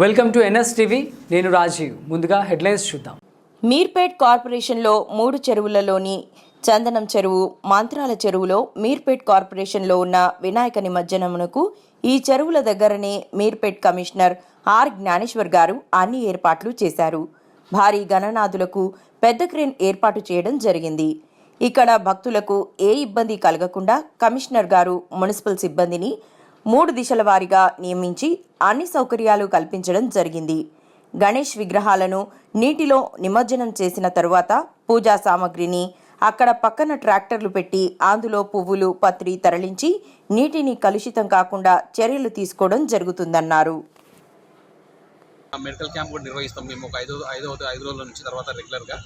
Welcome to NS TV. నేను రాజీవ్. ముందుగా headlines చూద్దాం. మీర్పేట్ కార్పొరేషన్లో మూడు చెరువులలోని చందనం చెరువు మంత్రాల చెరువులో మీర్పేట్ కార్పొరేషన్లో ఉన్న వినాయక నిమజ్జనమునకు ఈ చెరువుల దగ్గరనే మీర్పేట్ కమిషనర్ ఆర్ జ్ఞానేశ్వర్ గారు అన్ని ఏర్పాట్లు చేశారు. భారీ గణనాథులకు పెద్ద క్రేన్ ఏర్పాటు చేయడం జరిగింది. ఇక్కడ భక్తులకు ఏ ఇబ్బంది కలగకుండా కమిషనర్ గారు మున్సిపల్ సిబ్బందిని మూడు దిశల వారీగా నియమించి అన్ని సౌకర్యాలు కల్పించడం జరిగింది. గణేష్ విగ్రహాలను నీటిలో నిమజ్జనం చేసిన తరువాత పూజా సామగ్రిని అక్కడ పక్కన ట్రాక్టర్లు పెట్టి అందులో పువ్వులు పత్రి తరలించి నీటిని కలుషితం కాకుండా చర్యలు తీసుకోవడం జరుగుతుందన్నారు. మెడికల్ క్యాంప్ కూడా నిర్వహిస్తాం. మేము ఒక ఐదు ఐదు ఐదు రోజుల నుంచి తర్వాత రెగ్యులర్గా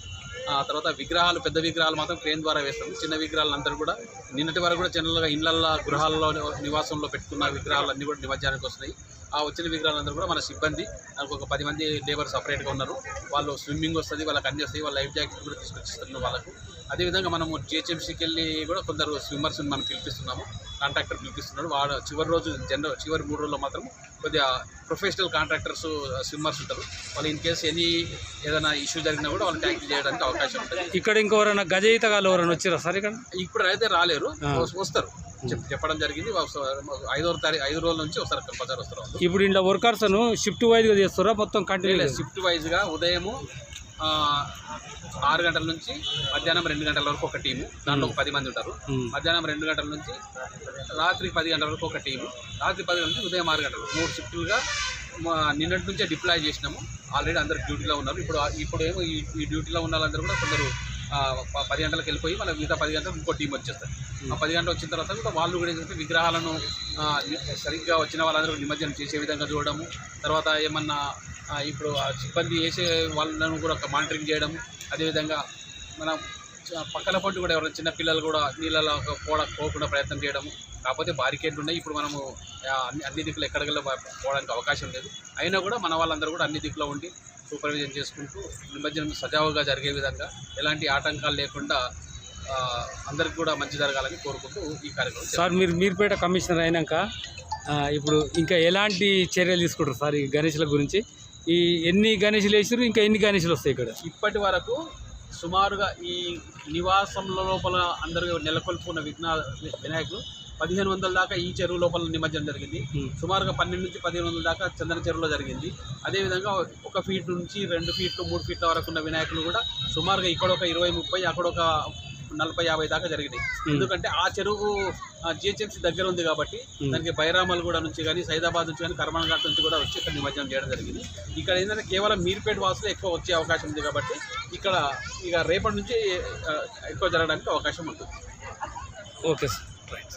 ఆ తర్వాత విగ్రహాలు పెద్ద విగ్రహాలు మాత్రం క్రేన్ ద్వారా వేస్తాం. చిన్న విగ్రహాలందరూ కూడా. నిన్నటి వరకు కూడా జనరల్గా ఇళ్ళల్లో గృహాల్లో నివాసంలో పెట్టుకున్న విగ్రహాలు అన్నీ కూడా నిమజ్జానికి వస్తున్నాయి. ఆ వచ్చిన విగ్రహాలందరూ కూడా మన సిబ్బంది నాకు ఒక పది మంది లేబర్ సపరేట్గా ఉన్నారు. వాళ్ళు స్విమ్మింగ్ వస్తుంది వాళ్ళకి అన్ని వస్తాయి వాళ్ళ లైఫ్ జాకెట్ కూడా తీసుకొచ్చిస్తున్నారు వాళ్ళకు. అదేవిధంగా మనము జిహెచ్ఎంసీకి వెళ్ళి కూడా కొందరు స్విమ్మర్స్ మనం పిలిపిస్తున్నాము. కాంట్రాక్టర్ పిలిపిస్తున్నాడు. వాడు చివరి రోజు జనరల్ చివరి మూడు రోజుల్లో మాత్రం కొద్దిగా ప్రొఫెషనల్ కాంట్రాక్టర్స్ స్విమ్మర్స్ ఉంటారు. వాళ్ళు ఇన్ కేసు ఎనీ ఏదైనా ఇష్యూ జరిగినా కూడా వాళ్ళని ట్యాకిల్ చేయడానికి అవకాశం ఉంటుంది. ఇక్కడ ఇంకెవరైనా గజ ఈతగాళ్ళు ఎవరైనా వచ్చారా సార్ ఇక్కడ? ఇప్పుడు అయితే రాలేరు. వస్- వస్తారు. చెప్పడం జరిగింది. ఐదో తారీఖు ఐదు రోజుల నుంచి వస్తారు కంపల్సరీ వస్తారు. ఇప్పుడు ఇంట్లో వర్కర్స్ షిఫ్ట్ వైజ్గా చేస్తారా? మొత్తం కంటిన్యూ షిఫ్ట్ వైజ్గా ఉదయము ఆరు గంటల నుంచి మధ్యాహ్నం రెండు గంటల వరకు ఒక టీము దాంట్లో ఒక పది మంది ఉంటారు. మధ్యాహ్నం రెండు గంటల నుంచి రాత్రి పది గంటల వరకు ఒక టీము రాత్రి పది గంటల నుంచి ఉదయం ఆరు గంటలు మూడు షిఫ్టులుగా నిన్నటి నుంచే డిప్లాయ్ చేసినాము. ఆల్రెడీ అందరు డ్యూటీలో ఉన్నారు. ఇప్పుడు ఇప్పుడు ఏమో ఈ డ్యూటీలో ఉన్న వాళ్ళందరూ కూడా కొందరు పది గంటలకు వెళ్ళిపోయి మళ్ళీ మిగతా పది గంటలకు ఇంకో టీం వచ్చేస్తారు. ఆ పది గంటలు వచ్చిన తర్వాత కూడా వాళ్ళు కూడా ఏంటంటే విగ్రహాలను సరిగ్గా వచ్చిన వాళ్ళందరూ నిమజ్జనం చేసే విధంగా చూడడము తర్వాత ఏమన్నా ఇప్పుడు సిబ్బంది వేసే వాళ్ళను కూడా మానిటరింగ్ చేయడం అదేవిధంగా మనం పక్కన పొంటి కూడా ఎవరైనా చిన్న పిల్లలు కూడా నీళ్ళలో పోడ పోకుండా ప్రయత్నం చేయడం కాకపోతే బారికేడ్లు ఉన్నాయి. ఇప్పుడు మనము అన్ని అన్ని దిక్కులు ఎక్కడికల్లా పోవడానికి అవకాశం లేదు. అయినా కూడా మన వాళ్ళందరూ కూడా అన్ని దిక్కులో ఉండి సూపర్విజన్ చేసుకుంటూ నిమజ్జనం సజావుగా జరిగే విధంగా ఎలాంటి ఆటంకాలు లేకుండా అందరికి కూడా మంచి జరగాలని కోరుకుంటూ ఈ కార్యక్రమం సార్ మీరు మీరుపేట కమిషనర్ అయినాక ఇప్పుడు ఇంకా ఎలాంటి చర్యలు తీసుకుంటారు సార్ ఈ గణేష్ల గురించి? ఈ ఎన్ని గణేషులు వేసారు ఇంకా ఎన్ని గణేషులు వస్తాయి ఇక్కడ? ఇప్పటి వరకు సుమారుగా ఈ నివాసంలో లోపల అందరూ నెలకొల్పుకున్న విఘ్న వినాయకులు పదిహేను వందల దాకా ఈ చెరువు లోపల నిమజ్జనం జరిగింది. సుమారుగా పన్నెండు నుంచి పదిహేను వందల దాకా చందన చెరువులో జరిగింది. అదేవిధంగా ఒక ఫీట్ నుంచి రెండు ఫీట్లు మూడు ఫీట్ల వరకు ఉన్న వినాయకులు కూడా సుమారుగా ఇక్కడ ఒక ఇరవై ముప్పై అక్కడ ఒక నలభై యాభై దాకా జరిగినాయి. ఎందుకంటే ఆ చెరువు జిహెచ్ఎంసీ దగ్గర ఉంది కాబట్టి. దానికి బైరామల్ కూడా నుంచి కానీ సైదాబాద్ నుంచి కానీ కర్మన్ ఘాట్ నుంచి కూడా వచ్చి ఇక్కడ నిమజ్జనం చేయడం జరిగింది. ఇక్కడ ఏంటంటే కేవలం మీర్పేట వాసులు ఎక్కువ వచ్చే అవకాశం ఉంది కాబట్టి ఇక్కడ ఇక రేపటి నుంచి ఎక్కువ జరగడానికి అవకాశం ఉంటుంది. Okay sir. రైట్.